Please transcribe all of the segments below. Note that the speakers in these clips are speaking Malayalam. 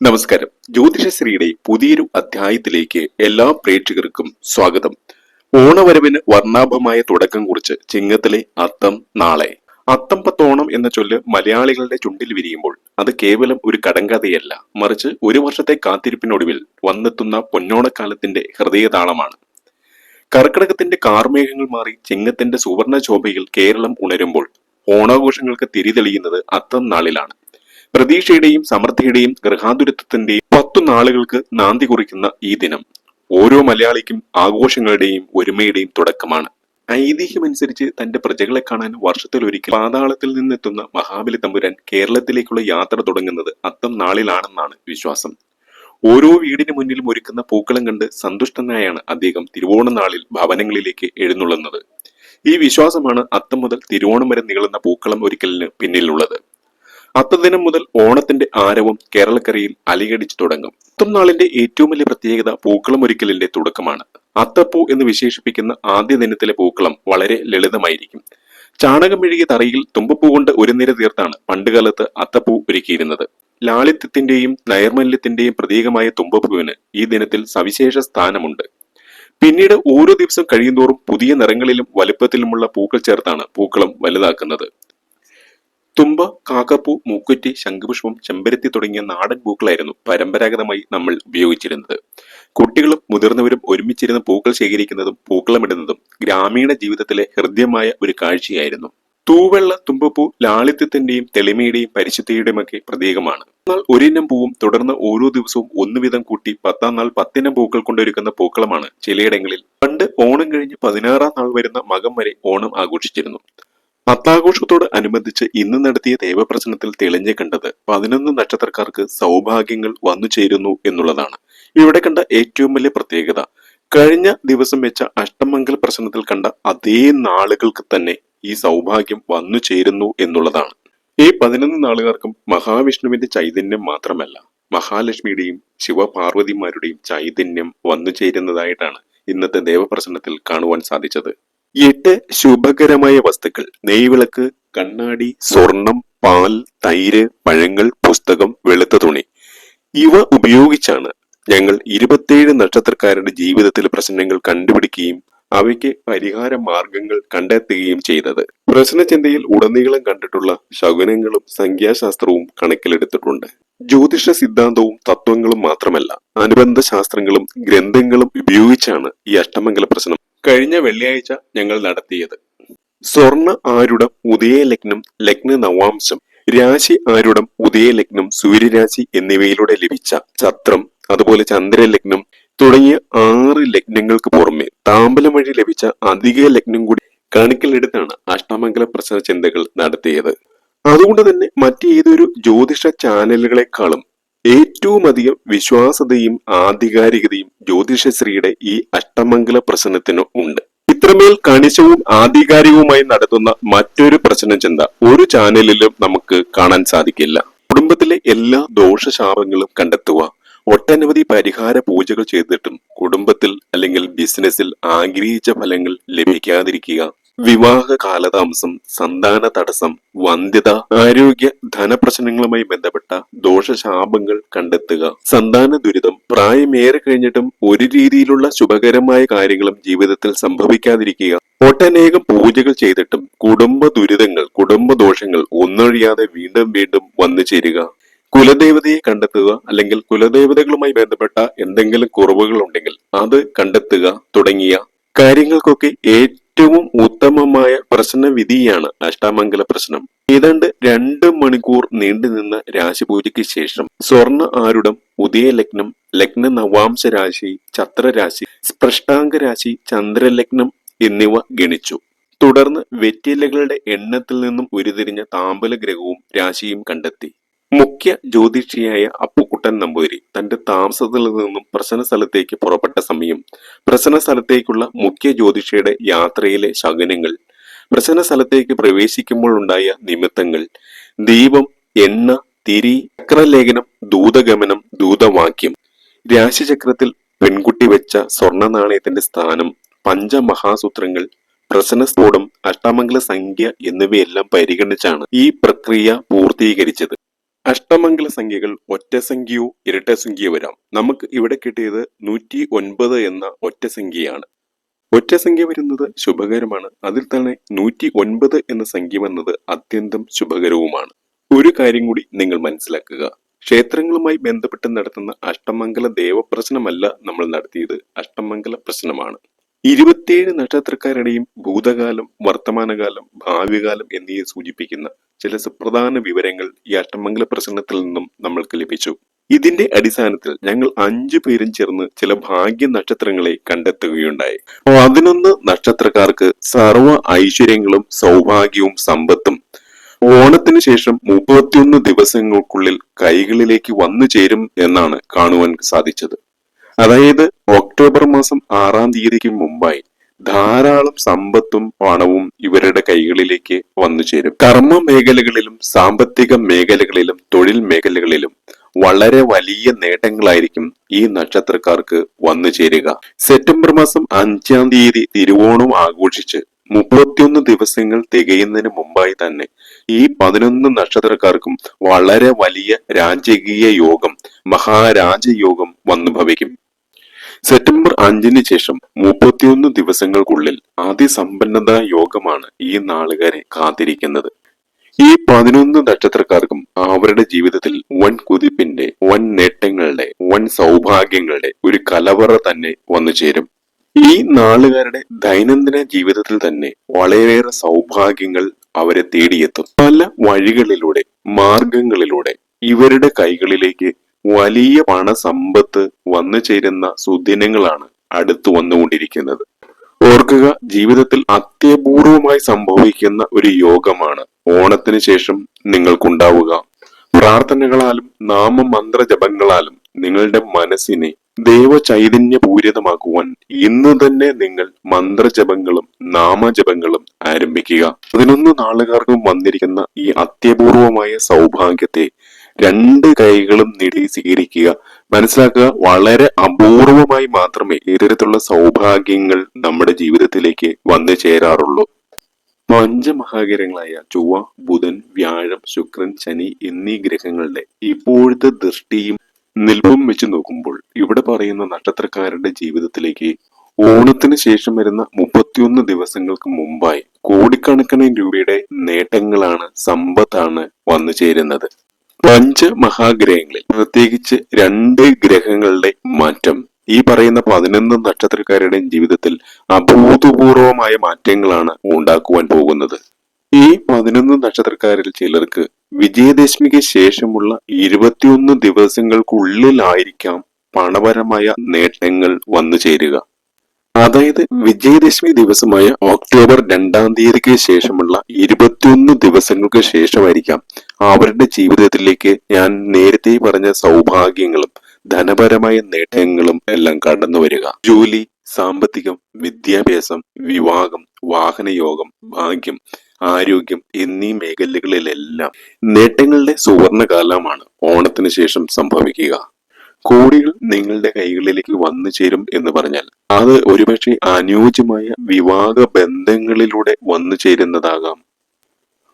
നമസ്കാരം. ജ്യോതിഷശ്രീയുടെ പുതിയൊരു അധ്യായത്തിലേക്ക് എല്ലാ പ്രേക്ഷകർക്കും സ്വാഗതം. ഓണവരവിന് വർണാഭമായ തുടക്കം കുറിച്ച് ചിങ്ങത്തിലെ അത്തം നാളെ. അത്തം പത്തോണം എന്ന ചൊല്ല് മലയാളികളുടെ ചുണ്ടിൽ വിരിയുമ്പോൾ അത് കേവലം ഒരു കടങ്കഥയല്ല. മറിച്ച് ഒരു വർഷത്തെ കാത്തിരിപ്പിനൊടുവിൽ വന്നെത്തുന്ന പൊന്നോണക്കാലത്തിന്റെ ഹൃദയതാളമാണ്. കർക്കിടകത്തിന്റെ കാർമേഘങ്ങൾ മാറി ചിങ്ങത്തിന്റെ സുവർണ ശോഭയിൽ കേരളം ഉണരുമ്പോൾ ഓണാഘോഷങ്ങൾക്ക് തിരിതെളിയുന്നത് അത്തം നാളിലാണ്. പ്രതീക്ഷയുടെയും സമൃദ്ധിയുടെയും ഗൃഹാതുരത്വത്തിന്റെയും പത്തു നാളുകൾക്ക് നാന്തി കുറിക്കുന്ന ഈ ദിനം ഓരോ മലയാളിക്കും ആഘോഷങ്ങളുടെയും ഒരുമയുടെയും തുടക്കമാണ്. ഐതിഹ്യമനുസരിച്ച് തന്റെ പ്രജകളെ കാണാൻ വർഷത്തിൽ ഒരിക്കൽ പാതാളത്തിൽ നിന്നെത്തുന്ന മഹാബലി തമ്പുരാൻ കേരളത്തിലേക്കുള്ള യാത്ര തുടങ്ങുന്നത് അത്തം നാളിലാണെന്നാണ് വിശ്വാസം. ഓരോ വീടിന് മുന്നിലും ഒരുക്കുന്ന പൂക്കളം കണ്ട് സന്തുഷ്ടനായാണ് അദ്ദേഹം തിരുവോണ നാളിൽ ഭവനങ്ങളിലേക്ക് എഴുന്നള്ളുന്നത്. ഈ വിശ്വാസമാണ് അത്തം മുതൽ തിരുവോണം വരെ നീളുന്ന പൂക്കളം ഒരിക്കലിന് പിന്നിലുള്ളത്. അത്തദിനം മുതൽ ഓണത്തിന്റെ ആരവം കേരളക്കരയിൽ അലികടിച്ചു തുടങ്ങും. അത്തം നാളിന്റെ ഏറ്റവും വലിയ പ്രത്യേകത പൂക്കളം ഒരിക്കലിന്റെ തുടക്കമാണ്. അത്തപ്പൂ എന്ന് വിശേഷിപ്പിക്കുന്ന ആദ്യ ദിനത്തിലെ പൂക്കളം വളരെ ലളിതമായിരിക്കും. ചാണകം മെഴുകിയ തറയിൽ തുമ്പപ്പൂ കൊണ്ട് ഒരു നിര തീർത്താണ് പണ്ടുകാലത്ത് അത്തപ്പൂ ഒരുക്കിയിരുന്നത്. ലാളിത്യത്തിന്റെയും നൈർമല്യത്തിന്റെയും പ്രതീകമായ തുമ്പപ്പൂവിന് ഈ ദിനത്തിൽ സവിശേഷ സ്ഥാനമുണ്ട്. പിന്നീട് ഓരോ ദിവസം കഴിയുന്തോറും പുതിയ നിറങ്ങളിലും വലുപ്പത്തിലുമുള്ള പൂക്കൾ ചേർത്താണ് പൂക്കളം വലുതാക്കുന്നത്. തുമ്പ കാക്കപ്പൂ മൂക്കുറ്റി ശംഖുപുഷ്പം ചെമ്പരത്തി തുടങ്ങിയ നാടൻ പൂക്കളായിരുന്നു പരമ്പരാഗതമായി നമ്മൾ ഉപയോഗിച്ചിരുന്നത്. കുട്ടികളും മുതിർന്നവരും ഒരുമിച്ചിരുന്ന് പൂക്കൾ ശേഖരിക്കുന്നതും പൂക്കളമിടുന്നതും ഗ്രാമീണ ജീവിതത്തിലെ ഹൃദ്യമായ ഒരു കാഴ്ചയായിരുന്നു. തൂവെള്ള തുമ്പപ്പൂ ലാളിത്യത്തിന്റെയും തെളിമയുടെയും പരിശുദ്ധിയുടെയും ഒക്കെ പ്രതീകമാണ്. എന്നാൽ ഒരിനം പൂവും തുടർന്ന് ഓരോ ദിവസവും ഒന്നുവിധം കൂട്ടി പത്താം നാൾ പത്തിനം പൂക്കൾ കൊണ്ടൊരുക്കുന്ന പൂക്കളമാണ് ചിലയിടങ്ങളിൽ. പണ്ട് ഓണം കഴിഞ്ഞ് പതിനാറാം നാൾ വരുന്ന മകം വരെ ഓണം ആഘോഷിച്ചിരുന്നു. അത്താഘോഷത്തോട് അനുബന്ധിച്ച് ഇന്ന് നടത്തിയ ദേവപ്രശ്നത്തിൽ തെളിഞ്ഞു കണ്ടത് പതിനൊന്ന് നക്ഷത്രക്കാർക്ക് സൗഭാഗ്യങ്ങൾ വന്നു ചേരുന്നു എന്നുള്ളതാണ്. ഇവിടെ കണ്ട ഏറ്റവും വലിയ പ്രത്യേകത കഴിഞ്ഞ ദിവസം വെച്ച അഷ്ടമംഗൽ പ്രശ്നത്തിൽ കണ്ട അതേ നാളുകൾക്ക് തന്നെ ഈ സൗഭാഗ്യം വന്നു ചേരുന്നു എന്നുള്ളതാണ്. ഈ പതിനൊന്ന് നാളുകാർക്കും മഹാവിഷ്ണുവിന്റെ ചൈതന്യം മാത്രമല്ല മഹാലക്ഷ്മിയുടെയും ശിവപാർവതിമാരുടെയും ചൈതന്യം വന്നു ചേരുന്നതായിട്ടാണ് ഇന്നത്തെ ദേവപ്രശ്നത്തിൽ കാണുവാൻ സാധിച്ചത്. എട്ട് ശുഭകരമായ വസ്തുക്കൾ. നെയ്വിളക്ക് കണ്ണാടി സ്വർണം പാൽ തൈര് പഴങ്ങൾ പുസ്തകം വെളുത്ത തുണി. ഇവ ഉപയോഗിച്ചാണ് ഞങ്ങൾ ഇരുപത്തിയേഴ് നക്ഷത്രക്കാരുടെ ജീവിതത്തിലെ പ്രശ്നങ്ങൾ കണ്ടുപിടിക്കുകയും അവയ്ക്ക് പരിഹാര മാർഗങ്ങൾ കണ്ടെത്തുകയും ചെയ്തത്. പ്രശ്നചിന്തയിൽ ഉടനീളം കണ്ടിട്ടുള്ള ശകുനങ്ങളും സംഖ്യാശാസ്ത്രവും കണക്കിലെടുത്തിട്ടുണ്ട്. ജ്യോതിഷ സിദ്ധാന്തവും തത്വങ്ങളും മാത്രമല്ല അനുബന്ധ ശാസ്ത്രങ്ങളും ഗ്രന്ഥങ്ങളും ഉപയോഗിച്ചാണ് ഈ അഷ്ടമംഗല പ്രശ്നം കഴിഞ്ഞ വെള്ളിയാഴ്ച ഞങ്ങൾ നടത്തിയത്. സ്വർണ ആരുടം ഉദയലഗ്നം ലഗ്ന നവാംശം രാശി ആരുടം ഉദയലഗ്നം സൂര്യരാശി എന്നിവയിലൂടെ ലഭിച്ച ചത്രം അതുപോലെ ചന്ദ്രലഗ്നം തുടങ്ങിയ ആറ് ലഗ്നങ്ങൾക്ക് പുറമെ താമ്പലം വഴി ലഭിച്ച അധിക ലഗ്നം കൂടി കണക്കിലെടുത്താണ് അഷ്ടമംഗല പ്രശ്ന ചിന്തകൾ നടത്തിയത്. അതുകൊണ്ട് തന്നെ മറ്റേതൊരു ജ്യോതിഷ ചാനലുകളെക്കാളും ഏറ്റവും അധികം വിശ്വാസതയും ആധികാരികതയും ജ്യോതിഷശ്രീയുടെ ഈ അഷ്ടമംഗല പ്രശ്നത്തിന് ഉണ്ട്. ഇത്രമേൽ കണിശവും ആധികാരികവുമായി നടത്തുന്ന മറ്റൊരു പ്രശ്ന ചിന്ത ഒരു ചാനലിലും നമുക്ക് കാണാൻ സാധിക്കില്ല. കുടുംബത്തിലെ എല്ലാ ദോഷശാപങ്ങളും കണ്ടെത്തുക ഒട്ടനവധി പരിഹാര പൂജകൾ ചെയ്തിട്ടും കുടുംബത്തിൽ അല്ലെങ്കിൽ ബിസിനസ്സിൽ ആഗ്രഹിച്ച ഫലങ്ങൾ ലഭിക്കാതിരിക്കുക വിവാഹ കാലതാമസം സന്താന തടസ്സം വന്ധ്യത ആരോഗ്യ ധനപ്രശ്നങ്ങളുമായി ബന്ധപ്പെട്ട ദോഷശാപങ്ങൾ കണ്ടെത്തുക. സന്താന ദുരിതം പ്രായമേറെ കഴിഞ്ഞിട്ടും ഒരു രീതിയിലുള്ള ശുഭകരമായ കാര്യങ്ങളും ജീവിതത്തിൽ സംഭവിക്കാതിരിക്കുക. ഒട്ടനേകം പൂജകൾ ചെയ്തിട്ടും കുടുംബ ദുരിതങ്ങൾ കുടുംബ ദോഷങ്ങൾ ഒന്നൊഴിയാതെ വീണ്ടും വീണ്ടും വന്നു ചേരുക. കുലദേവതയെ കണ്ടെത്തുക അല്ലെങ്കിൽ കുലദേവതകളുമായി ബന്ധപ്പെട്ട എന്തെങ്കിലും കുറവുകൾ ഉണ്ടെങ്കിൽ അത് കണ്ടെത്തുക തുടങ്ങിയ കാര്യങ്ങൾക്കൊക്കെ ഏറ്റവും ഉത്തമമായ പ്രശ്നവിധിയാണ് അഷ്ടാമംഗല പ്രശ്നം. ഏതാണ്ട് രണ്ട് മണിക്കൂർ നീണ്ടുനിന്ന രാശിപൂജയ്ക്ക് ശേഷം സ്വർണ ആരുടം ഉദയലഗ്നം ലഗ്ന നവാംശ രാശി ചത്രരാശി സ്പൃഷ്ടാംഗ രാശി ചന്ദ്രലഗ്നം എന്നിവ ഗണിച്ചു. തുടർന്ന് വെറ്റിലകളുടെ എണ്ണത്തിൽ നിന്നും ഉരുതിരിഞ്ഞ താമ്പല ഗ്രഹവും രാശിയും കണ്ടെത്തി. മുഖ്യ ജ്യോതിഷിയായ അപ്പുക്കുട്ടൻ നമ്പൂതിരി തന്റെ താമസത്തിൽ നിന്നും പ്രശ്ന സ്ഥലത്തേക്ക് പുറപ്പെട്ട സമയം പ്രശ്ന സ്ഥലത്തേക്കുള്ള മുഖ്യ ജ്യോതിഷിയുടെ യാത്രയിലെ ശകനങ്ങൾ പ്രശ്ന സ്ഥലത്തേക്ക് പ്രവേശിക്കുമ്പോൾ ഉണ്ടായ നിമിത്തങ്ങൾ ദീപം എണ്ണ തിരി ചക്രലേഖനം ദൂതഗമനം ദൂതവാക്യം രാശിചക്രത്തിൽ പെൺകുട്ടി വെച്ച സ്വർണ നാണയത്തിന്റെ സ്ഥാനം പഞ്ചമഹാസൂത്രങ്ങൾ പ്രശ്നസ്ഫോടം അഷ്ടമംഗല സംഖ്യ എന്നിവയെല്ലാം പരിഗണിച്ചാണ് ഈ പ്രക്രിയ പൂർത്തീകരിച്ചത്. അഷ്ടമംഗല സംഖ്യകൾ ഒറ്റ സംഖ്യയോ ഇരട്ട സംഖ്യയോ വരാം. നമുക്ക് ഇവിടെ കിട്ടിയത് നൂറ്റി ഒൻപത് എന്ന ഒറ്റ സംഖ്യയാണ്. ഒറ്റ സംഖ്യ വരുന്നത് ശുഭകരമാണ്. അതിൽ തന്നെ നൂറ്റി ഒൻപത് എന്ന സംഖ്യ വന്നത് അത്യന്തം ശുഭകരവുമാണ്. ഒരു കാര്യം കൂടി നിങ്ങൾ മനസ്സിലാക്കുക. ക്ഷേത്രങ്ങളുമായി ബന്ധപ്പെട്ട് നടത്തുന്ന അഷ്ടമംഗല ദേവപ്രശ്നമല്ല നമ്മൾ നടത്തിയത്. അഷ്ടമംഗല പ്രശ്നമാണ്. ഇരുപത്തിയേഴ് നക്ഷത്രക്കാരുടെയും ഭൂതകാലം വർത്തമാനകാലം ഭാവികാലം എന്നിവയെ സൂചിപ്പിക്കുന്ന ചില സുപ്രധാന വിവരങ്ങൾ ഈ അഷ്ടമംഗല പ്രസംഗത്തിൽ നിന്നും നമ്മൾക്ക് ലഭിച്ചു. ഇതിന്റെ അടിസ്ഥാനത്തിൽ ഞങ്ങൾ അഞ്ചു പേരും ചേർന്ന് ചില ഭാഗ്യ നക്ഷത്രങ്ങളെ കണ്ടെത്തുകയുണ്ടായി. പതിനൊന്ന് നക്ഷത്രക്കാർക്ക് സർവ ഐശ്വര്യങ്ങളും സൗഭാഗ്യവും സമ്പത്തും. ഓണത്തിന് ശേഷം മുപ്പത്തിയൊന്ന് ദിവസങ്ങൾക്കുള്ളിൽ കൈകളിലേക്ക് വന്നു ചേരും എന്നാണ് കാണുവാൻ സാധിച്ചത്. അതായത് ഒക്ടോബർ മാസം ആറാം തീയതിക്ക് മുമ്പായി ധാരാളം സമ്പത്തും പണവും ഇവരുടെ കൈകളിലേക്ക് വന്നു ചേരും. കർമ്മ മേഖലകളിലും സാമ്പത്തിക മേഖലകളിലും തൊഴിൽ മേഖലകളിലും വളരെ വലിയ നേട്ടങ്ങളായിരിക്കും ഈ നക്ഷത്രക്കാർക്ക് വന്നു ചേരുക. സെപ്റ്റംബർ മാസം അഞ്ചാം തീയതി തിരുവോണം ആഘോഷിച്ച് മുപ്പത്തിയൊന്ന് ദിവസങ്ങൾ തികയുന്നതിന് മുമ്പായി തന്നെ ഈ പതിനൊന്ന് നക്ഷത്രക്കാർക്കും വളരെ വലിയ രാജകീയ യോഗം മഹാരാജയോഗം വന്നു ഭവിക്കും. സെപ്റ്റംബർ അഞ്ചിന് ശേഷം മുപ്പത്തിയൊന്ന് ദിവസങ്ങൾക്കുള്ളിൽ അതിസമ്പന്നത യോഗമാണ് ഈ നാളുകാരെ കാത്തിരിക്കുന്നത്. ഈ പതിനൊന്ന് നക്ഷത്രക്കാർക്കും അവരുടെ ജീവിതത്തിൽ വൻ കുതിപ്പിന്റെ വൻ നേട്ടങ്ങളുടെ വൻ സൗഭാഗ്യങ്ങളുടെ ഒരു കലവറ തന്നെ വന്നു ചേരും. ഈ നാളുകാരുടെ ദൈനംദിന ജീവിതത്തിൽ തന്നെ വളരെയേറെ സൗഭാഗ്യങ്ങൾ അവരെ തേടിയെത്തും. പല വഴികളിലൂടെ മാർഗങ്ങളിലൂടെ ഇവരുടെ കൈകളിലേക്ക് വലിയ പണസമ്പത്ത് വന്നു ചേരുന്ന സുദിനങ്ങളാണ് അടുത്തു വന്നുകൊണ്ടിരിക്കുന്നത്. ഓർക്കുക ജീവിതത്തിൽ അത്യപൂർവമായി സംഭവിക്കുന്ന ഒരു യോഗമാണ് ഓണത്തിന് ശേഷം നിങ്ങൾക്കുണ്ടാവുക. പ്രാർത്ഥനകളാലും നാമമന്ത്ര ജപങ്ങളാലും നിങ്ങളുടെ മനസ്സിനെ ദൈവ ചൈതന്യപൂരിതമാക്കുവാൻ ഇന്ന് തന്നെ നിങ്ങൾ മന്ത്രജപങ്ങളും നാമജപങ്ങളും ആരംഭിക്കുക. പതിനൊന്ന് നാളുകാർക്കും വന്നിരിക്കുന്ന ഈ അത്യപൂർവമായ സൗഭാഗ്യത്തെ രണ്ട് കൈകളും നീട്ടി സ്വീകരിക്കുക. മനസ്സിലാക്കുക വളരെ അപൂർവമായി മാത്രമേ ഇത്തരത്തിലുള്ള സൗഭാഗ്യങ്ങൾ നമ്മുടെ ജീവിതത്തിലേക്ക് വന്നു ചേരാറുള്ളൂ. പഞ്ചമഹാഗ്രഹങ്ങളായ ചൊവ്വ ബുധൻ വ്യാഴം ശുക്രൻ ശനി എന്നീ ഗ്രഹങ്ങളുടെ ഇപ്പോഴത്തെ ദൃഷ്ടിയും നിൽപ്പും വെച്ച് നോക്കുമ്പോൾ ഇവിടെ പറയുന്ന നക്ഷത്രക്കാരുടെ ജീവിതത്തിലേക്ക് ഓണത്തിന് ശേഷം വരുന്ന മുപ്പത്തിയൊന്ന് ദിവസങ്ങൾക്ക് മുമ്പായി കോടിക്കണക്കിന് രൂപയുടെ നേട്ടങ്ങളാണ് സമ്പത്താണ് വന്നു ചേരുന്നത്. പഞ്ചമഹാഗ്രഹങ്ങളിൽ പ്രത്യേകിച്ച് രണ്ട് ഗ്രഹങ്ങളുടെ മാറ്റം. ഈ പറയുന്ന പതിനൊന്ന് നക്ഷത്രക്കാരുടെയും ജീവിതത്തിൽ അഭൂതപൂർവമായ മാറ്റങ്ങളാണ് ഉണ്ടാക്കുവാൻ പോകുന്നത്. ഈ പതിനൊന്ന് നക്ഷത്രക്കാരിൽ ചിലർക്ക് വിജയദശമിക്ക് ശേഷമുള്ള ഇരുപത്തിയൊന്ന് ദിവസങ്ങൾക്കുള്ളിലായിരിക്കാം പണപരമായ നേട്ടങ്ങൾ വന്നു ചേരുക. അതായത് വിജയദശമി ദിവസമായ ഒക്ടോബർ രണ്ടാം തീയതിക്ക് ശേഷമുള്ള ഇരുപത്തിയൊന്ന് ദിവസങ്ങൾക്ക് ശേഷമായിരിക്കാം അവരുടെ ജീവിതത്തിലേക്ക് ഞാൻ നേരത്തെ പറഞ്ഞ സൗഭാഗ്യങ്ങളും ധനപരമായ നേട്ടങ്ങളും എല്ലാം കടന്നു വരിക. ജോലി സാമ്പത്തികം വിദ്യാഭ്യാസം വിവാഹം വാഹനയോഗം ഭാഗ്യം ആരോഗ്യം എന്നീ മേഖലകളിലെല്ലാം നേട്ടങ്ങളുടെ സുവർണകാലമാണ് ഓണത്തിന് ശേഷം സംഭവിക്കുക. കോടികൾ നിങ്ങളുടെ കൈകളിലേക്ക് വന്നു ചേരും എന്ന് പറഞ്ഞാൽ അത് ഒരുപക്ഷെ അനുയോജ്യമായ വിവാഹ ബന്ധങ്ങളിലൂടെ വന്നു ചേരുന്നതാകാം.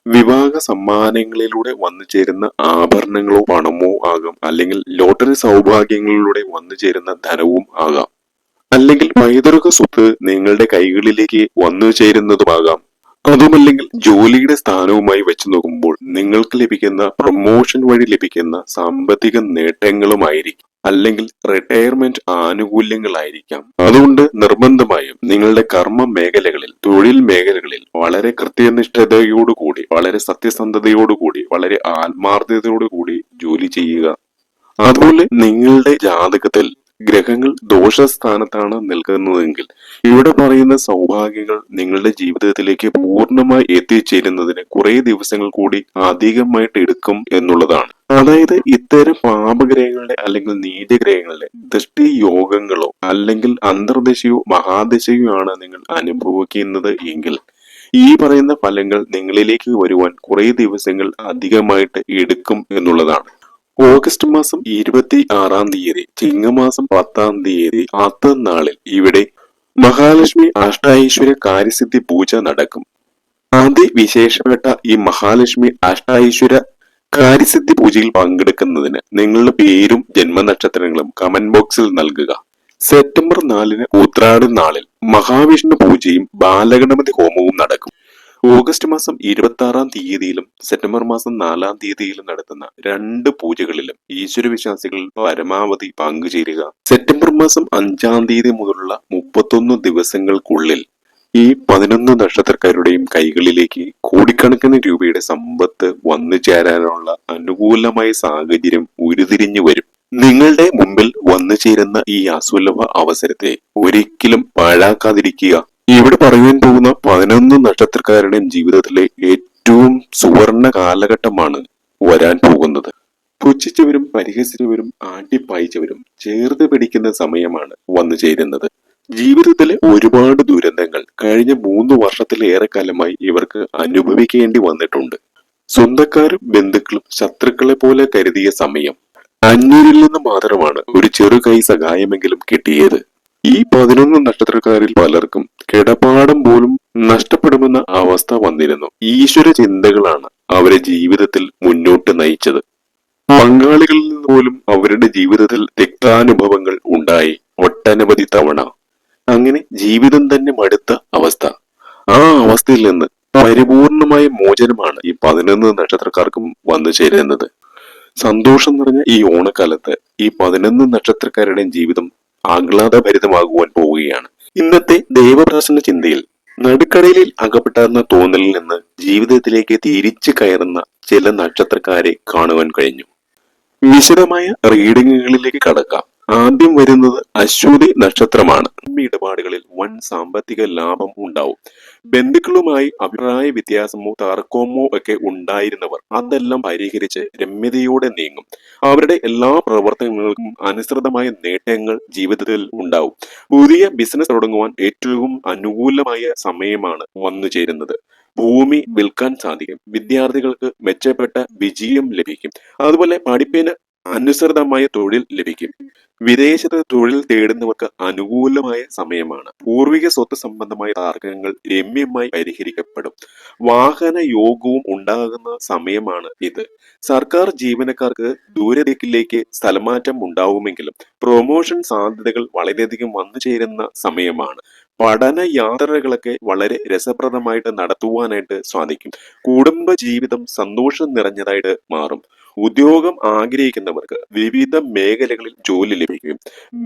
വിവാഹ സമ്മാനങ്ങളിലൂടെ വന്നു ചേരുന്ന ആഭരണങ്ങളോ പണമോ ആകാം. അല്ലെങ്കിൽ ലോട്ടറി സൗഭാഗ്യങ്ങളിലൂടെ വന്നു ചേരുന്ന ധനവും ആകാം. അല്ലെങ്കിൽ പൈതൃക സ്വത്ത് നിങ്ങളുടെ കൈകളിലേക്ക് വന്നു ചേരുന്നതുമാകാം. അതുമല്ലെങ്കിൽ ജോലിയുടെ സ്ഥാനവുമായി വെച്ച് നോക്കുമ്പോൾ നിങ്ങൾക്ക് ലഭിക്കുന്ന പ്രൊമോഷൻ വഴി ലഭിക്കുന്ന സാമ്പത്തിക നേട്ടങ്ങളുമായിരിക്കും. അല്ലെങ്കിൽ റിട്ടയർമെന്റ് ആനുകൂല്യങ്ങളായിരിക്കാം. അതുകൊണ്ട് നിർബന്ധമായും നിങ്ങളുടെ കർമ്മ മേഖലകളിൽ തൊഴിൽ മേഖലകളിൽ വളരെ കൃത്യനിഷ്ഠതയോടുകൂടി വളരെ സത്യസന്ധതയോടുകൂടി വളരെ ആത്മാർത്ഥതയോടുകൂടി ജോലി ചെയ്യുക. അതുപോലെ നിങ്ങളുടെ ജാതകത്തിൽ ഗ്രഹങ്ങൾ ദോഷസ്ഥാനത്താണ് നിൽക്കുന്നതെങ്കിൽ ഇവിടെ പറയുന്ന സൗഭാഗ്യങ്ങൾ നിങ്ങളുടെ ജീവിതത്തിലേക്ക് പൂർണമായി എത്തിച്ചേരുന്നതിന് കുറെ ദിവസങ്ങൾ കൂടി അധികമായിട്ട് എടുക്കും എന്നുള്ളതാണ്. അതായത് ഇത്തരം പാപഗ്രഹങ്ങളുടെ അല്ലെങ്കിൽ നീതിഗ്രഹങ്ങളുടെ ദൃഷ്ടി യോഗങ്ങളോ അല്ലെങ്കിൽ അന്തർദശയോ മഹാദശയോ ആണ് നിങ്ങൾ അനുഭവിക്കുന്നത് എങ്കിൽ ഈ പറയുന്ന ഫലങ്ങൾ നിങ്ങളിലേക്ക് വരുവാൻ കുറെ ദിവസങ്ങൾ അധികമായിട്ട് എടുക്കും എന്നുള്ളതാണ്. ഓഗസ്റ്റ് മാസം ഇരുപത്തി ആറാം തീയതി ചിങ്ങമാസം പത്താം തീയതി അത്തം നാളിൽ ഇവിടെ മഹാലക്ഷ്മി അഷ്ടാൈശ്വര്യ കാര്യസിദ്ധി പൂജ നടക്കും. അതിവിശേഷപ്പെട്ട ഈ മഹാലക്ഷ്മി അഷ്ടാൈശ്വര്യ കാര്യസിദ്ധി പൂജയിൽ പങ്കെടുക്കുന്നതിന് നിങ്ങളുടെ പേരും ജന്മനക്ഷത്രങ്ങളും കമന്റ് ബോക്സിൽ നൽകുക. സെപ്റ്റംബർ നാലിന് ഉത്രാടൻ നാളിൽ മഹാവിഷ്ണു പൂജയും ബാലഗണപതി ഹോമവും നടക്കും. ഓഗസ്റ്റ് മാസം ഇരുപത്തി തീയതിയിലും സെപ്റ്റംബർ മാസം നാലാം തീയതിയിലും നടത്തുന്ന രണ്ട് പൂജകളിലും ഈശ്വരവിശ്വാസികൾ പരമാവധി പങ്കുചേരുക. സെപ്റ്റംബർ മാസം അഞ്ചാം തീയതി മുതലുള്ള മുപ്പത്തൊന്ന് ദിവസങ്ങൾക്കുള്ളിൽ ഈ പതിനൊന്ന് നക്ഷത്രക്കാരുടെയും കൈകളിലേക്ക് കോടിക്കണക്കിന് രൂപയുടെ സമ്പത്ത് വന്നു ചേരാനുള്ള അനുകൂലമായ സാഹചര്യം ഉരുതിരിഞ്ഞു വരും. നിങ്ങളുടെ മുമ്പിൽ വന്നു ചേരുന്ന ഈ അസുലഭ അവസരത്തെ ഒരിക്കലും പാഴാക്കാതിരിക്കുക. ഇവിടെ പറയുവാൻ പോകുന്ന പതിനൊന്ന് നക്ഷത്രക്കാരുടെയും ജീവിതത്തിലെ ഏറ്റവും സുവർണ കാലഘട്ടമാണ് വരാൻ പോകുന്നത്. പുച്ഛിച്ചവരും പരിഹസിച്ചവരും ആട്ടിപ്പായിച്ചവരും ചേർത്ത് പിടിക്കുന്ന സമയമാണ് വന്നു ചേരുന്നത്. ജീവിതത്തിലെ ഒരുപാട് ദുരന്തങ്ങൾ കഴിഞ്ഞ മൂന്ന് വർഷത്തിലേറെ കാലമായി ഇവർക്ക് അനുഭവിക്കേണ്ടി വന്നിട്ടുണ്ട്. സ്വന്തക്കാരും ബന്ധുക്കളും ശത്രുക്കളെ പോലെ കരുതിയ സമയം അഞ്ഞൂരിൽ നിന്ന് മാത്രമാണ് ഒരു ചെറുകൈ സഹായമെങ്കിലും കിട്ടിയത്. ഈ പതിനൊന്ന് നക്ഷത്രക്കാരിൽ പലർക്കും കിടപ്പാടം പോലും നഷ്ടപ്പെടുമെന്ന അവസ്ഥ വന്നിരുന്നു. ഈശ്വര ചിന്തകളാണ് അവരെ ജീവിതത്തിൽ മുന്നോട്ട് നയിച്ചത്. പങ്കാളികളിൽ നിന്ന് പോലും അവരുടെ ജീവിതത്തിൽ തിക്താനുഭവങ്ങൾ ഉണ്ടായി ഒട്ടനവധി തവണ. അങ്ങനെ ജീവിതം തന്നെ മടുത്ത അവസ്ഥ. ആ അവസ്ഥയിൽ നിന്ന് പരിപൂർണമായ മോചനമാണ് ഈ പതിനൊന്ന് നക്ഷത്രക്കാർക്കും വന്നു ചേരുന്നത്. സന്തോഷം നിറഞ്ഞ ഈ ഓണക്കാലത്ത് ഈ പതിനൊന്ന് നക്ഷത്രക്കാരുടെയും ജീവിതം ആഹ്ലാദഭരിതമാകുവാൻ പോവുകയാണ്. ഇന്നത്തെ ദൈവപ്രസന്ന ചിന്തയിൽ നടുക്കടലിൽ അകപ്പെട്ടാർന്ന തോന്നലിൽ നിന്ന് ജീവിതത്തിലേക്ക് തിരിച്ചു കയറുന്ന ചില നക്ഷത്രക്കാരെ കാണുവാൻ കഴിഞ്ഞു. വിശദമായ റീഡിങ്ങുകളിലേക്ക് കടക്കാം. ആദ്യം വരുന്നത് അശ്വതി നക്ഷത്രമാണ്. ഇടപാടുകളിൽ വൻ സാമ്പത്തിക ലാഭം ഉണ്ടാവും. ബന്ധുക്കളുമായി അഭിപ്രായ വ്യത്യാസമോ തർക്കമോ ഒക്കെ ഉണ്ടായിരുന്നവർ അതെല്ലാം പരിഹരിച്ച് രമ്യതയോടെ നീങ്ങും. അവരുടെ എല്ലാ പ്രവർത്തനങ്ങൾക്കും അനുസൃതമായ നേട്ടങ്ങൾ ജീവിതത്തിൽ ഉണ്ടാവും. പുതിയ ബിസിനസ് തുടങ്ങുവാൻ ഏറ്റവും അനുകൂലമായ സമയമാണ് വന്നു ചേരുന്നത്. ഭൂമി വിൽക്കാൻ സാധിക്കും. വിദ്യാർത്ഥികൾക്ക് മെച്ചപ്പെട്ട വിജയം ലഭിക്കും. അതുപോലെ പഠിപ്പിന് അനുസൃതമായ തൊഴിൽ ലഭിക്കും. വിദേശത്ത് തൊഴിൽ തേടുന്നവർക്ക് അനുകൂലമായ സമയമാണ്. പൂർവിക സ്വത്ത് സംബന്ധമായ തർക്കങ്ങൾ രമ്യമായി പരിഹരിക്കപ്പെടും. വാഹന യോഗവും ഉണ്ടാകുന്ന സമയമാണ് ഇത്. സർക്കാർ ജീവനക്കാർക്ക് ദൂരദിക്കിലേക്ക് സ്ഥലമാറ്റം ഉണ്ടാവുമെങ്കിലും പ്രൊമോഷൻ സാധ്യതകൾ വളരെയധികം വന്നു ചേരുന്ന സമയമാണ്. പഠന യാത്രകളൊക്കെ വളരെ രസപ്രദമായിട്ട് നടത്തുവാനായിട്ട് സാധിക്കും. കുടുംബ ജീവിതം സന്തോഷം നിറഞ്ഞതായിട്ട് മാറും. ഉദ്യോഗം ആഗ്രഹിക്കുന്നവർക്ക് വിവിധ മേഖലകളിൽ ജോലി ലഭിക്കും.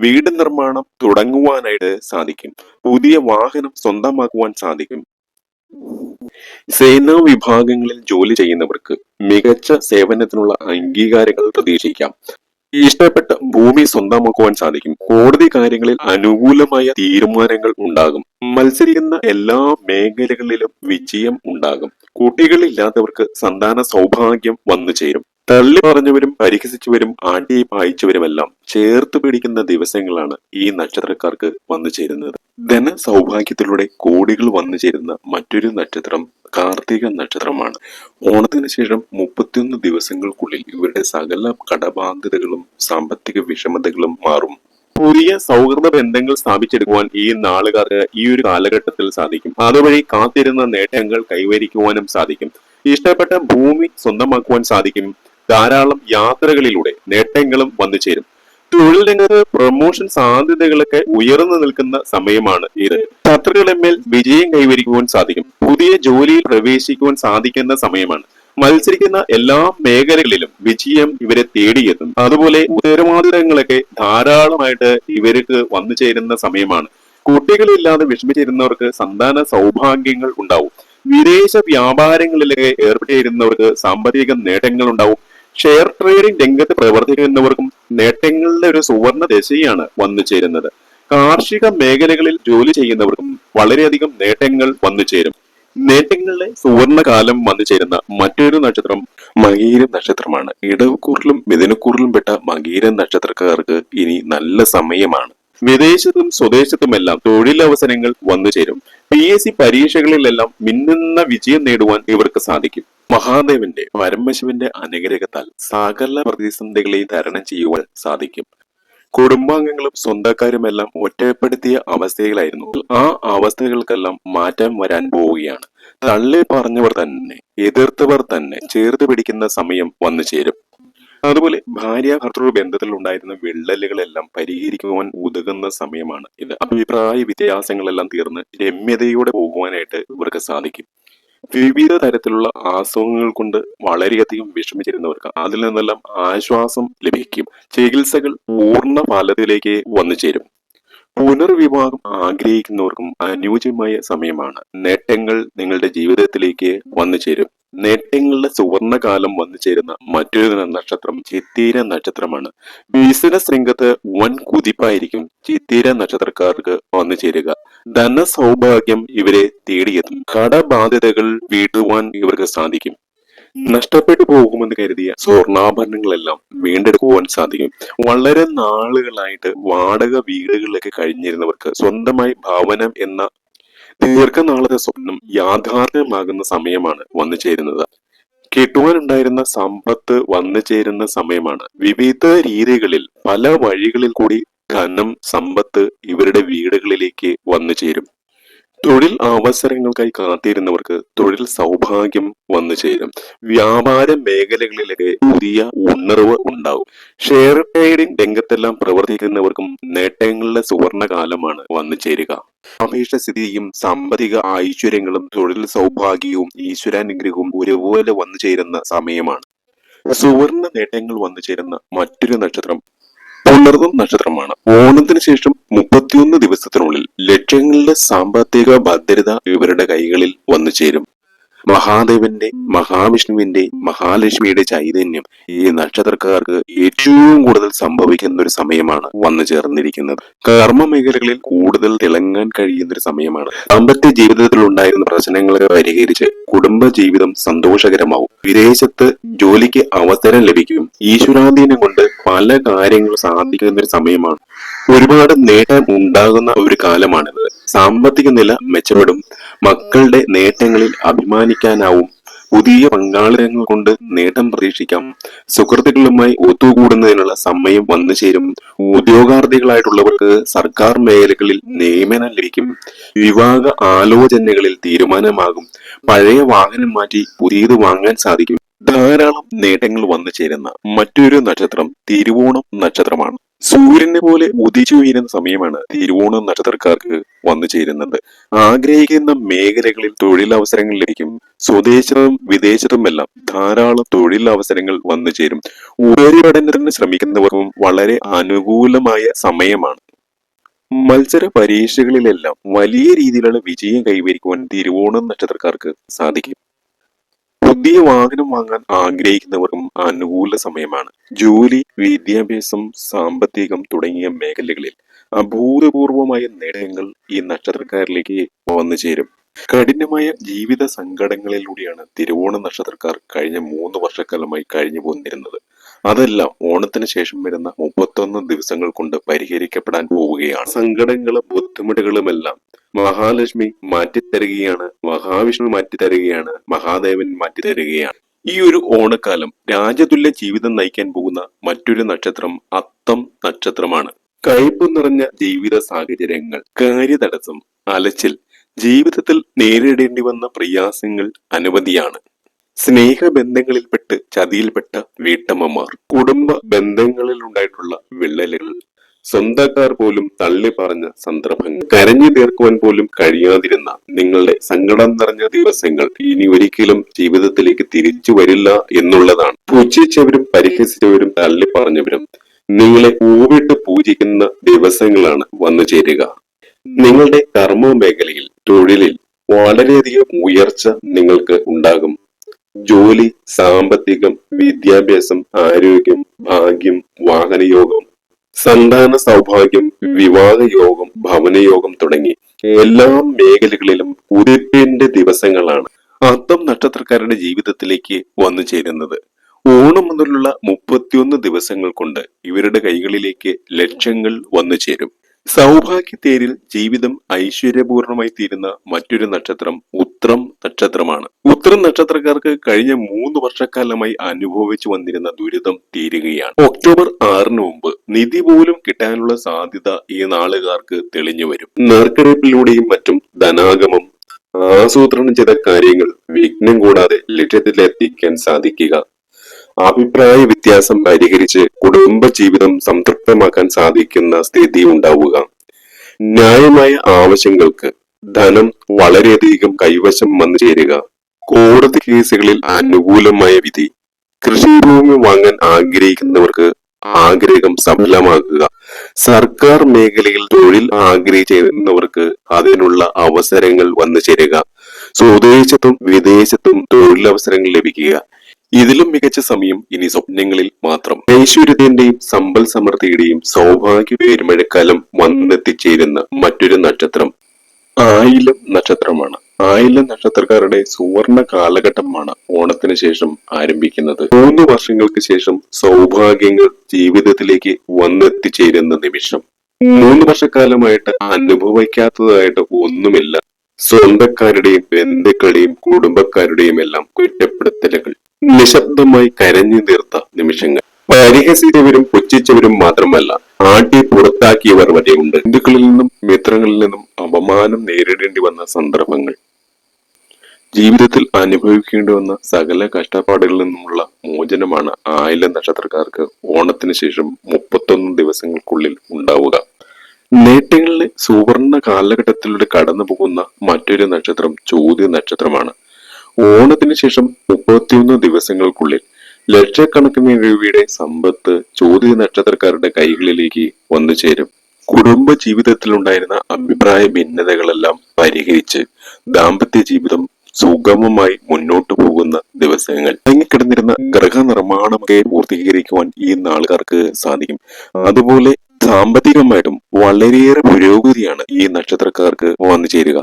വീട് നിർമ്മാണം തുടങ്ങുവാനായിട്ട് സാധിക്കും. പുതിയ വാഹനം സ്വന്തമാക്കുവാൻ സാധിക്കും. സേനാ വിഭാഗങ്ങളിൽ ജോലി ചെയ്യുന്നവർക്ക് മികച്ച സേവനത്തിനുള്ള അംഗീകാരങ്ങൾ പ്രതീക്ഷിക്കാം. ഇഷ്ടപ്പെട്ട ഭൂമി സ്വന്തമാക്കുവാൻ സാധിക്കും. കോടതി കാര്യങ്ങളിൽ അനുകൂലമായ തീരുമാനങ്ങൾ ഉണ്ടാകും. മത്സരിക്കുന്ന എല്ലാ മേഖലകളിലും വിജയം ഉണ്ടാകും. കുട്ടികളില്ലാത്തവർക്ക് സന്താന സൗഭാഗ്യം വന്നു ചേരും. തള്ളി പറഞ്ഞവരും പരിഹസിച്ചവരും ആട്ടി പായിച്ചവരുമെല്ലാം ചേർത്ത് പിടിക്കുന്ന ദിവസങ്ങളാണ് ഈ നക്ഷത്രക്കാർക്ക് വന്നു ചേരുന്നത്. ധന സൗഭാഗ്യത്തിലൂടെ കോടികൾ വന്നു ചേരുന്ന മറ്റൊരു നക്ഷത്രം കാർത്തിക നക്ഷത്രമാണ്. ഓണത്തിന് ശേഷം മുപ്പത്തിയൊന്ന് ദിവസങ്ങൾക്കുള്ളിൽ ഇവരുടെ സകല കടബാധ്യതകളും സാമ്പത്തിക വിഷമതകളും മാറും. പുതിയ സൗഹൃദ ബന്ധങ്ങൾ സ്ഥാപിച്ചെടുക്കുവാൻ ഈ നാളുകാർക്ക് ഈ ഒരു കാലഘട്ടത്തിൽ സാധിക്കും. അതുവഴി കാത്തിരുന്ന നേട്ടങ്ങൾ കൈവരിക്കുവാനും സാധിക്കും. ഇഷ്ടപ്പെട്ട ഭൂമി സ്വന്തമാക്കുവാൻ സാധിക്കും. ധാരാളം യാത്രകളിലൂടെ നേട്ടങ്ങളും വന്നു ചേരും. തൊഴിൽ രംഗത്ത് പ്രൊമോഷൻ സാധ്യതകളൊക്കെ ഉയർന്നു നിൽക്കുന്ന സമയമാണ് ഇത്. ശത്രുക്കളെമേൽ വിജയം കൈവരിക്കുവാൻ സാധിക്കും. പുതിയ ജോലിയിൽ പ്രവേശിക്കുവാൻ സാധിക്കുന്ന സമയമാണ്. മത്സരിക്കുന്ന എല്ലാ മേഖലകളിലും വിജയം ഇവരെ തേടിയെത്തും. അതുപോലെ ഉത്തരവാദിത്തങ്ങളൊക്കെ ധാരാളമായിട്ട് ഇവർക്ക് വന്നു ചേരുന്ന സമയമാണ്. കുട്ടികളില്ലാതെ വിഷമിച്ചിരുന്നവർക്ക് സന്താന സൗഭാഗ്യങ്ങൾ ഉണ്ടാവും. വിദേശ വ്യാപാരങ്ങളിലൊക്കെ ഏർപ്പെട്ടിരുന്നവർക്ക് സാമ്പത്തിക നേട്ടങ്ങൾ ഉണ്ടാവും ഷെയർ ട്രേഡിംഗ് രംഗത്ത് പ്രവർത്തിക്കുന്നവർക്കും നേട്ടങ്ങളുടെ ഒരു സുവർണ ദശയാണ് വന്നു ചേരുന്നത്. കാർഷിക മേഖലകളിൽ ജോലി ചെയ്യുന്നവർക്കും വളരെയധികം നേട്ടങ്ങൾ വന്നു ചേരും. നേട്ടങ്ങളുടെ സുവർണകാലം വന്നു ചേരുന്ന മറ്റൊരു നക്ഷത്രം മകീര നക്ഷത്രമാണ്. ഇടവക്കൂറിലും മിഥുനക്കൂറിലും പെട്ട മകീര നക്ഷത്രക്കാർക്ക് ഇനി നല്ല സമയമാണ്. വിദേശത്തും സ്വദേശത്തുമെല്ലാം തൊഴിലവസരങ്ങൾ വന്നു ചേരും. പി എസ് സി പരീക്ഷകളിലെല്ലാം മിന്നുന്ന വിജയം നേടുവാൻ ഇവർക്ക് സാധിക്കും. മഹാദേവന്റെ പരമശിവന്റെ അനുഗ്രഹത്താൽ സകല പ്രതിസന്ധികളെയും തരണം ചെയ്യുവാൻ സാധിക്കും. കുടുംബാംഗങ്ങളും സ്വന്തക്കാരുമെല്ലാം ഒറ്റപ്പെടുത്തിയ അവസ്ഥയിലായിരുന്നു. ആ അവസ്ഥകൾക്കെല്ലാം മാറ്റം വരാൻ പോവുകയാണ്. തള്ളി പറഞ്ഞവർ തന്നെ എതിർത്തവർ തന്നെ ചേർത്ത് പിടിക്കുന്ന സമയം വന്നു ചേരും. അതുപോലെ ഭാര്യ ഭർത്തൃ ബന്ധത്തിൽ ഉണ്ടായിരുന്ന വിള്ളലുകളെല്ലാം പരിഹരിക്കുവാൻ ഉതകുന്ന സമയമാണ് ഇത്. അഭിപ്രായ വ്യത്യാസങ്ങളെല്ലാം തീർന്ന് രമ്യതയോടെ പോകുവാനായിട്ട് ഇവർക്ക് സാധിക്കും. വിവിധ തരത്തിലുള്ള അസുഖങ്ങൾ കൊണ്ട് വളരെയധികം വിഷമിച്ചിരുന്നവർക്ക് അതിൽ നിന്നെല്ലാം ആശ്വാസം ലഭിക്കും. ചികിത്സകൾ പൂർണ ഫലത്തിലേക്ക് വന്നു ചേരും പുനർവിവാഹം ആഗ്രഹിക്കുന്നവർക്കും അനുയോജ്യമായ സമയമാണ്. നേട്ടങ്ങൾ നിങ്ങളുടെ ജീവിതത്തിലേക്ക് വന്നു ചേരും. നേട്ടങ്ങളുടെ സുവർണകാലം വന്നു ചേരുന്ന മറ്റൊരു നക്ഷത്രം ചിത്തീര നക്ഷത്രമാണ്. ബിസിനസ് രംഗത്ത് വൻ കുതിപ്പായിരിക്കും ചിത്തീര നക്ഷത്രക്കാർക്ക് വന്നു ചേരുക. ധന സൗഭാഗ്യം ഇവരെ തേടിയെത്തും. കടബാധ്യതകൾ വീട്ടുവാൻ ഇവർക്ക് സാധിക്കും. നഷ്ടപ്പെട്ടു പോകുമെന്ന് കരുതിയ സ്വർണാഭരണങ്ങളെല്ലാം വീണ്ടെടുക്കുവാൻ സാധിക്കും. വളരെ നാളുകളായിട്ട് വാടക വീടുകളിലൊക്കെ കഴിഞ്ഞിരുന്നവർക്ക് സ്വന്തമായി ഭവനം എന്ന ദീർഘനാളത്തെ സ്വപ്നം യാഥാർത്ഥ്യമാകുന്ന സമയമാണ് വന്നു ചേരുന്നത്. കിട്ടുവാനുണ്ടായിരുന്ന സമ്പത്ത് വന്നു ചേരുന്ന സമയമാണ്. വിവിധ രീതികളിൽ പല വഴികളിൽ കൂടി ധനം സമ്പത്ത് ഇവരുടെ വീടുകളിലേക്ക് വന്നു ചേരും. തൊഴിൽ അവസരങ്ങൾക്കായി കാത്തിരുന്നവർക്ക് തൊഴിൽ സൗഭാഗ്യം വന്നു ചേരും. വ്യാപാര മേഖലകളിലൊക്കെ പുതിയ ഉണർവ് ഉണ്ടാവും. ഷെയർ ട്രേഡിംഗ് രംഗത്തെല്ലാം പ്രവർത്തിക്കുന്നവർക്കും നേട്ടങ്ങളുടെ സുവർണ കാലമാണ് വന്നു ചേരുക. അപേക്ഷ സ്ഥിതിയും സാമ്പത്തിക ഐശ്വര്യങ്ങളും തൊഴിൽ സൗഭാഗ്യവും ഈശ്വരാനുഗ്രഹവും ഒരുപോലെ വന്നു ചേരുന്ന സമയമാണ്. സുവർണ നേട്ടങ്ങൾ വന്നു ചേരുന്ന മറ്റൊരു നക്ഷത്രം പുണർന്നം നക്ഷത്രമാണ്. ഓണത്തിന് ശേഷം മുപ്പത്തിയൊന്ന് ദിവസത്തിനുള്ളിൽ ലക്ഷങ്ങളുടെ സാമ്പത്തിക ഭദ്രത ഇവരുടെ കൈകളിൽ വന്നു ചേരും മഹാദേവന്റെ മഹാവിഷ്ണുവിന്റെ മഹാലക്ഷ്മിയുടെ ചൈതന്യം ഈ നക്ഷത്രക്കാർക്ക് ഏറ്റവും കൂടുതൽ സംഭവിക്കുന്ന ഒരു സമയമാണ് വന്നു ചേർന്നിരിക്കുന്നത്. കർമ്മ മേഖലകളിൽ കൂടുതൽ തിളങ്ങാൻ കഴിയുന്ന ഒരു സമയമാണ്. സാമ്പത്തിക ജീവിതത്തിൽ ഉണ്ടായിരുന്ന പ്രശ്നങ്ങളെ പരിഹരിച്ച് കുടുംബ ജീവിതം സന്തോഷകരമാവും. വിദേശത്ത് ജോലിക്ക് അവസരം ലഭിക്കും. ഈശ്വരാധീനം കൊണ്ട് പല കാര്യങ്ങളും സാധിക്കുന്ന ഒരു സമയമാണ്. ഒരുപാട് നേട്ടം ഉണ്ടാകുന്ന ഒരു കാലമാണിത്. സാമ്പത്തിക നില മെച്ചപ്പെടും. മക്കളുടെ നേട്ടങ്ങളിൽ അഭിമാനിക്കാനാവും. പുതിയ പങ്കാളിതങ്ങൾ കൊണ്ട് നേട്ടം പ്രതീക്ഷിക്കാം. സുഹൃത്തുക്കളുമായി ഒത്തുകൂടുന്നതിനുള്ള സമയം വന്നു ചേരും. ഉദ്യോഗാർത്ഥികളായിട്ടുള്ളവർക്ക് സർക്കാർ മേഖലകളിൽ നിയമനം ലഭിക്കും. വിവാഹ ആലോചനകളിൽ തീരുമാനമാകും. പഴയ വാഹനം മാറ്റി പുതിയത് വാങ്ങാൻ സാധിക്കും. ധാരാളം നേട്ടങ്ങൾ വന്നു ചേരുന്ന മറ്റൊരു നക്ഷത്രം തിരുവോണം നക്ഷത്രമാണ്. സൂര്യനെ പോലെ ഉദിച്ചു വീരുന്ന സമയമാണ് തിരുവോണം നക്ഷത്രക്കാർക്ക് വന്നു ചേരുന്നത്. ആഗ്രഹിക്കുന്ന മേഖലകളിൽ തൊഴിലവസരങ്ങൾ ലഭിക്കും. സ്വദേശത്തും വിദേശത്തും എല്ലാം ധാരാളം തൊഴിലവസരങ്ങൾ വന്നു ചേരും. ഉപരിപഠനത്തിന് ശ്രമിക്കുന്നവർക്കും വളരെ അനുകൂലമായ സമയമാണ്. മത്സര പരീക്ഷകളിലെല്ലാം വലിയ രീതിയിലുള്ള വിജയം കൈവരിക്കുവാൻ തിരുവോണം നക്ഷത്രക്കാർക്ക് സാധിക്കും. പുതിയ വാഹനം വാങ്ങാൻ ആഗ്രഹിക്കുന്നവർക്കും അനുകൂല സമയമാണ്. ജോലി വിദ്യാഭ്യാസം സാമ്പത്തികം തുടങ്ങിയ മേഖലകളിൽ അഭൂതപൂർവമായ നേട്ടങ്ങൾ ഈ നക്ഷത്രക്കാരിലേക്ക് വന്നു ചേരും. കഠിനമായ ജീവിത സങ്കടങ്ങളിലൂടെയാണ് തിരുവോണ നക്ഷത്രക്കാർ കഴിഞ്ഞ മൂന്ന് വർഷക്കാലമായി കഴിഞ്ഞു പോന്നിരുന്നത് അതെല്ലാം ഓണത്തിന് ശേഷം വരുന്ന മുപ്പത്തൊന്ന് ദിവസങ്ങൾ കൊണ്ട് പരിഹരിക്കപ്പെടാൻ പോവുകയാണ്. സങ്കടങ്ങളും ബുദ്ധിമുട്ടുകളുമെല്ലാം മഹാലക്ഷ്മി മാറ്റിത്തരുകയാണ് മഹാവിഷ്ണു മാറ്റിത്തരുകയാണ് മഹാദേവൻ മാറ്റിത്തരുകയാണ്. ഈ ഒരു ഓണക്കാലം രാജതുല്യ ജീവിതം നയിക്കാൻ പോകുന്ന മറ്റൊരു നക്ഷത്രം അത്തം നക്ഷത്രമാണ്. കയ്പ് നിറഞ്ഞ ജീവിത സാഹചര്യങ്ങൾ കാര്യതടസ്സം അലച്ചിൽ ജീവിതത്തിൽ നേരിടേണ്ടി വന്ന പ്രയാസങ്ങൾ അനവധിയാണ്. സ്നേഹബന്ധങ്ങളിൽപ്പെട്ട് ചതിയിൽപ്പെട്ട വീട്ടമ്മമാർ കുടുംബ ബന്ധങ്ങളിൽ ഉണ്ടായിട്ടുള്ള വിള്ളലുകൾ സ്വന്തക്കാർ പോലും തള്ളി പറഞ്ഞ സന്ദർഭങ്ങൾ കരഞ്ഞു തീർക്കുവാൻ പോലും കഴിയാതിരുന്ന നിങ്ങളുടെ സങ്കടം നിറഞ്ഞ ദിവസങ്ങൾ ഇനി ഒരിക്കലും ജീവിതത്തിലേക്ക് തിരിച്ചു വരില്ല എന്നുള്ളതാണ്. പൂജിച്ചവരും പരിഹസിച്ചവരും തള്ളി പറഞ്ഞവരും നിങ്ങളെ പൂവിട്ട് പൂജിക്കുന്ന ദിവസങ്ങളാണ് വന്നു ചേരുക. നിങ്ങളുടെ കർമ്മ മേഖലയിൽ തൊഴിലിൽ വളരെയധികം ഉയർച്ച നിങ്ങൾക്ക് ഉണ്ടാകും. ജോലി സാമ്പത്തികം വിദ്യാഭ്യാസം ആരോഗ്യം ഭാഗ്യം വാഹനയോഗം സന്താന സൗഭാഗ്യം വിവാഹയോഗം ഭവനയോഗം തുടങ്ങി എല്ലാ മേഖലകളിലും ഉദിപ്പിന്റെ ദിവസങ്ങളാണ് അത്തം നക്ഷത്രക്കാരുടെ ജീവിതത്തിലേക്ക് വന്നു ചേരുന്നത്. ഓണം മുതലുള്ള മുപ്പത്തിയൊന്ന് ദിവസങ്ങൾ കൊണ്ട് ഇവരുടെ കൈകളിലേക്ക് ലക്ഷ്യങ്ങൾ വന്നു ചേരും. സൗഭാഗ്യത്തേരിൽ ജീവിതം ഐശ്വര്യപൂർണമായി തീരുന്ന മറ്റൊരു നക്ഷത്രം ഉത്രം നക്ഷത്രമാണ്. ഉത്രം നക്ഷത്രക്കാർക്ക് കഴിഞ്ഞ മൂന്ന് വർഷക്കാലമായി അനുഭവിച്ചു വന്നിരുന്ന ദുരിതം തീരുകയാണ്. ഒക്ടോബർ ആറിന് മുമ്പ് നിധി പോലും കിട്ടാനുള്ള സാധ്യത ഈ നാളുകാർക്ക് തെളിഞ്ഞു വരും. നറുക്കെടുപ്പിലൂടെയും മറ്റും ധനാഗമം ആസൂത്രണം ചെയ്ത കാര്യങ്ങൾ വിഘ്നം കൂടാതെ ലക്ഷ്യത്തിലെത്തിക്കാൻ സാധിക്കുക. അഭിപ്രായ വ്യത്യാസം പരിഹരിച്ച് കുടുംബ ജീവിതം സംതൃപ്തമാക്കാൻ സാധിക്കുന്ന സ്ഥിതി ഉണ്ടാവുക. ന്യായമായ ആവശ്യങ്ങൾക്ക് ധനം വളരെയധികം കൈവശം വന്നു ചേരുക. കോടതി കേസുകളിൽ അനുകൂലമായ വിധി. കൃഷിഭൂമി വാങ്ങാൻ ആഗ്രഹിക്കുന്നവർക്ക് ആഗ്രഹം സഫലമാക്കുക സർക്കാർ മേഖലയിൽ തൊഴിൽ ആഗ്രഹിച്ചിരുന്നവർക്ക് അതിനുള്ള അവസരങ്ങൾ വന്നു ചേരുക. സ്വദേശത്തും വിദേശത്തും തൊഴിലവസരങ്ങൾ ലഭിക്കുക. ഇതിലും മികച്ച സമയം ഇനി സ്വപ്നങ്ങളിൽ മാത്രം. ഐശ്വര്യത്തിന്റെയും സമ്പൽ സമൃദ്ധിയുടെയും സൗഭാഗ്യ പേരുമഴക്കാലം വന്നെത്തിച്ചേരുന്ന മറ്റൊരു നക്ഷത്രം. ആയിലം നക്ഷത്രമാണ്. ആയിലം നക്ഷത്രക്കാരുടെ സുവർണ കാലഘട്ടമാണ് ഓണത്തിന് ശേഷം ആരംഭിക്കുന്നത്. മൂന്ന് വർഷങ്ങൾക്ക് ശേഷം സൗഭാഗ്യങ്ങൾ ജീവിതത്തിലേക്ക് വന്നെത്തിച്ചേരുന്ന നിമിഷം. മൂന്ന് വർഷക്കാലമായിട്ട് അനുഭവിക്കാത്തതായിട്ട് ഒന്നുമില്ല. സ്വന്തക്കാരുടെയും ബന്ധുക്കളുടെയും കുടുംബക്കാരുടെയും എല്ലാം കുറ്റപ്പെടുത്തലുകൾ. നിശബ്ദമായി കരഞ്ഞു തീർത്ത നിമിഷങ്ങൾ. പരിഹസിച്ചവരും പുച്ഛിച്ചവരും മാത്രമല്ല ആട്ടി പുറത്താക്കിയവർ വരെയുണ്ട് ബന്ധുക്കളിൽ നിന്നും മിത്രങ്ങളിൽ നിന്നും അപമാനം നേരിടേണ്ടി വന്ന സന്ദർഭങ്ങൾ. ജീവിതത്തിൽ അനുഭവിക്കേണ്ടി വന്ന സകല കഷ്ടപ്പാടുകളിൽ നിന്നുമുള്ള മോചനമാണ് ആയില നക്ഷത്രക്കാർക്ക് ഓണത്തിന് ശേഷം മുപ്പത്തൊന്ന് ദിവസങ്ങൾക്കുള്ളിൽ ഉണ്ടാവുക. നേട്ടങ്ങളിലെ സുവർണ കാലഘട്ടത്തിലൂടെ കടന്നു പോകുന്ന മറ്റൊരു നക്ഷത്രം ചോദ്യ നക്ഷത്രമാണ്. ഓണത്തിന് ശേഷം മുപ്പത്തിയൊന്ന് ദിവസങ്ങൾക്കുള്ളിൽ ലക്ഷക്കണക്കിന് രൂപയുടെ സമ്പത്ത് ചോദ്യ നക്ഷത്രക്കാരുടെ കൈകളിലേക്ക് വന്നു ചേരും. കുടുംബ ജീവിതത്തിലുണ്ടായിരുന്ന അഭിപ്രായ ഭിന്നതകളെല്ലാം പരിഹരിച്ച് ദാമ്പത്യ ജീവിതം സുഗമമായി മുന്നോട്ടു പോകുന്ന ദിവസങ്ങൾ. തങ്ങിക്കിടന്നിരുന്ന ഗൃഹനിർമ്മാണമൊക്കെ പൂർത്തീകരിക്കുവാൻ ഈ നാളുകാർക്ക് സാധിക്കും. അതുപോലെ സാമ്പത്തികമായിട്ടും വളരെയേറെ പുരോഗതിയാണ് ഈ നക്ഷത്രക്കാർക്ക് വന്നു ചേരുക.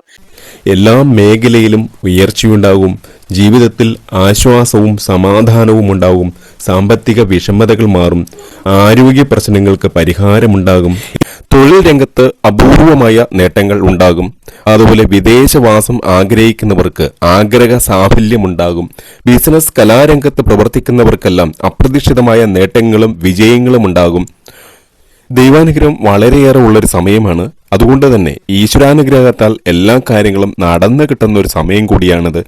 എല്ലാ മേഖലയിലും ഉയർച്ചയുണ്ടാകും. ജീവിതത്തിൽ ആശ്വാസവും സമാധാനവും ഉണ്ടാകും സാമ്പത്തിക വിഷമതകൾ മാറും. ആരോഗ്യ പ്രശ്നങ്ങൾക്ക് പരിഹാരമുണ്ടാകും. തൊഴിൽ രംഗത്ത് അപൂർവമായ നേട്ടങ്ങൾ ഉണ്ടാകും. അതുപോലെ വിദേശവാസം ആഗ്രഹിക്കുന്നവർക്ക് ആഗ്രഹ സാഫല്യമുണ്ടാകും. ബിസിനസ് കലാരംഗത്ത് പ്രവർത്തിക്കുന്നവർക്കെല്ലാം അപ്രതീക്ഷിതമായ നേട്ടങ്ങളും വിജയങ്ങളും ഉണ്ടാകും. ദൈവാനുഗ്രഹം വളരെയേറെ ഉള്ളൊരു സമയമാണ്. അതുകൊണ്ട് തന്നെ ഈശ്വരാനുഗ്രഹത്താൽ എല്ലാ കാര്യങ്ങളും നടന്നു കിട്ടുന്ന ഒരു സമയം കൂടിയാണിത്.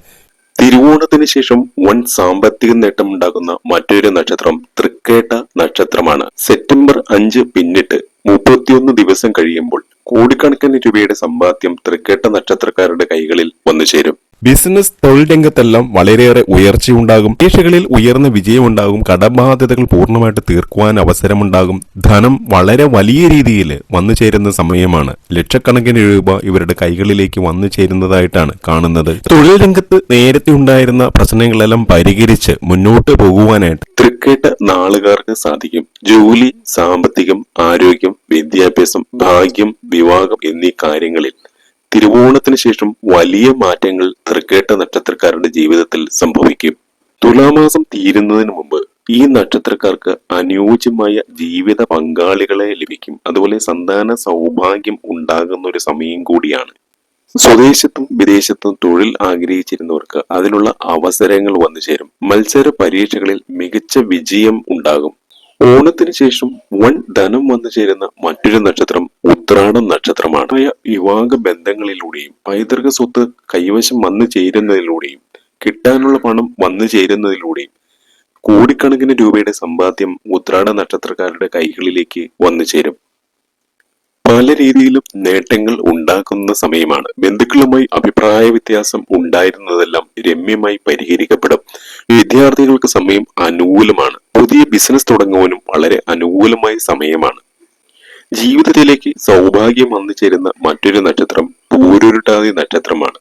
തിരുവോണത്തിന് ശേഷം വൻ സാമ്പത്തിക നേട്ടമുണ്ടാകുന്ന മറ്റൊരു നക്ഷത്രം തൃക്കേട്ട നക്ഷത്രമാണ്. സെപ്റ്റംബർ അഞ്ച് പിന്നിട്ട് മുപ്പത്തിയൊന്ന് ദിവസം കഴിയുമ്പോൾ കോടിക്കണക്കിന് രൂപയുടെ സമ്പാദ്യം തൃക്കേട്ട നക്ഷത്രക്കാരുടെ കൈകളിൽ വന്നു ചേരും ബിസിനസ് തൊഴിൽ രംഗത്തെല്ലാം വളരെയേറെ ഉയർച്ചയുണ്ടാകും. പരീക്ഷകളിൽ ഉയർന്ന വിജയമുണ്ടാകും. കടബാധ്യതകൾ പൂർണമായിട്ട് തീർക്കുവാൻ അവസരമുണ്ടാകും. ധനം വളരെ വലിയ രീതിയിൽ വന്നു ചേരുന്ന സമയമാണ്. ലക്ഷക്കണക്കിന് രൂപ ഇവരുടെ കൈകളിലേക്ക് വന്നു ചേരുന്നതായിട്ടാണ് കാണുന്നത്. തൊഴിൽ രംഗത്ത് നേരത്തെ ഉണ്ടായിരുന്ന പ്രശ്നങ്ങളെല്ലാം പരിഹരിച്ച് മുന്നോട്ട് പോകുവാനായിട്ട് തൃക്കേട്ട നാളുകാർക്ക് സാധിക്കും. ജോലി സാമ്പത്തികം ആരോഗ്യം വിദ്യാഭ്യാസം ഭാഗ്യം വിവാഹം എന്നീ കാര്യങ്ങളിൽ തിരുവോണത്തിന് ശേഷം വലിയ മാറ്റങ്ങൾ തൃക്കേട്ട നക്ഷത്രക്കാരുടെ ജീവിതത്തിൽ സംഭവിക്കും. തുലാമാസം തീരുന്നതിന് മുമ്പ് ഈ നക്ഷത്രക്കാർക്ക് അനുയോജ്യമായ ജീവിത പങ്കാളികളെ ലഭിക്കും. അതുപോലെ സന്താന സൗഭാഗ്യം ഉണ്ടാകുന്ന ഒരു സമയം കൂടിയാണ്. സ്വദേശത്തും വിദേശത്തും തൊഴിൽ ആഗ്രഹിച്ചിരുന്നവർക്ക് അതിനുള്ള അവസരങ്ങൾ വന്നു ചേരും മത്സര പരീക്ഷകളിൽ മികച്ച വിജയം ഉണ്ടാകും. ഓണത്തിന് ശേഷം വൻ ധനം വന്നു ചേരുന്ന മറ്റൊരു നക്ഷത്രം ഉത്രാടം നക്ഷത്രമാണ്. വിവാഹ ബന്ധങ്ങളിലൂടെയും പൈതൃക സ്വത്ത് കൈവശം വന്നു ചേരുന്നതിലൂടെയും കിട്ടാനുള്ള പണം വന്നു ചേരുന്നതിലൂടെയും കോടിക്കണക്കിന് രൂപയുടെ സമ്പാദ്യം ഉത്രാട നക്ഷത്രക്കാരുടെ കൈകളിലേക്ക് വന്നു ചേരും. പല രീതിയിലും നേട്ടങ്ങൾ ഉണ്ടാക്കുന്ന സമയമാണ്. ബന്ധുക്കളുമായി അഭിപ്രായ വ്യത്യാസം ഉണ്ടായിരുന്നതെല്ലാം രമ്യമായി പരിഹരിക്കപ്പെടും. വിദ്യാർത്ഥികൾക്ക് സമയം അനുകൂലമാണ്. പുതിയ ബിസിനസ് തുടങ്ങുവാനും വളരെ അനുകൂലമായ സമയമാണ്. ജീവിതത്തിലേക്ക് സൗഭാഗ്യം വന്നു ചേരുന്ന മറ്റൊരു നക്ഷത്രം പൂരുരുട്ടാതി നക്ഷത്രമാണ്.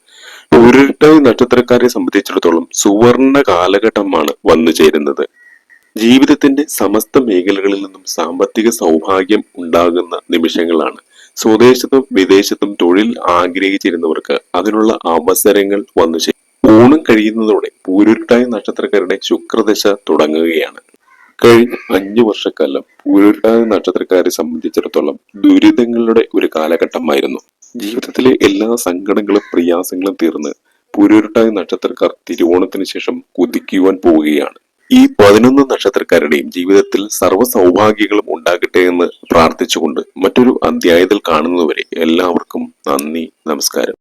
പൂരുരുട്ടാതി നക്ഷത്രക്കാരെ സംബന്ധിച്ചിടത്തോളം സുവർണ കാലഘട്ടമാണ് വന്നു ചേരുന്നത്. ജീവിതത്തിന്റെ സമസ്ത മേഖലകളിൽ നിന്നും സാമ്പത്തിക സൗഭാഗ്യം ഉണ്ടാകുന്ന നിമിഷങ്ങളാണ്. സ്വദേശത്തും വിദേശത്തും തൊഴിൽ ആഗ്രഹിച്ചിരുന്നവർക്ക് അതിനുള്ള അവസരങ്ങൾ വന്നു ചെയ്യും ഓണം കഴിയുന്നതോടെ പൂരുരുട്ടായ നക്ഷത്രക്കാരുടെ ശുക്രദശ തുടങ്ങുകയാണ്. കഴിഞ്ഞ അഞ്ചു വർഷക്കാലം പൂരുരുട്ടായ നക്ഷത്രക്കാരെ സംബന്ധിച്ചിടത്തോളം ദുരിതങ്ങളുടെ ഒരു കാലഘട്ടമായിരുന്നു. ജീവിതത്തിലെ എല്ലാ സങ്കടങ്ങളും പ്രയാസങ്ങളും തീർന്ന് പുരുരുട്ടാതി നക്ഷത്രക്കാർ തിരുവോണത്തിന് ശേഷം കുതിക്കുവാൻ പോവുകയാണ്. ഈ പതിനൊന്ന് നക്ഷത്രക്കാരുടെയും ജീവിതത്തിൽ സർവ സൗഭാഗ്യങ്ങളും ഉണ്ടാകട്ടെ എന്ന് പ്രാർത്ഥിച്ചുകൊണ്ട് മറ്റൊരു അധ്യായത്തിൽ കാണുന്നതുവരെ എല്ലാവർക്കും നന്ദി നമസ്കാരം.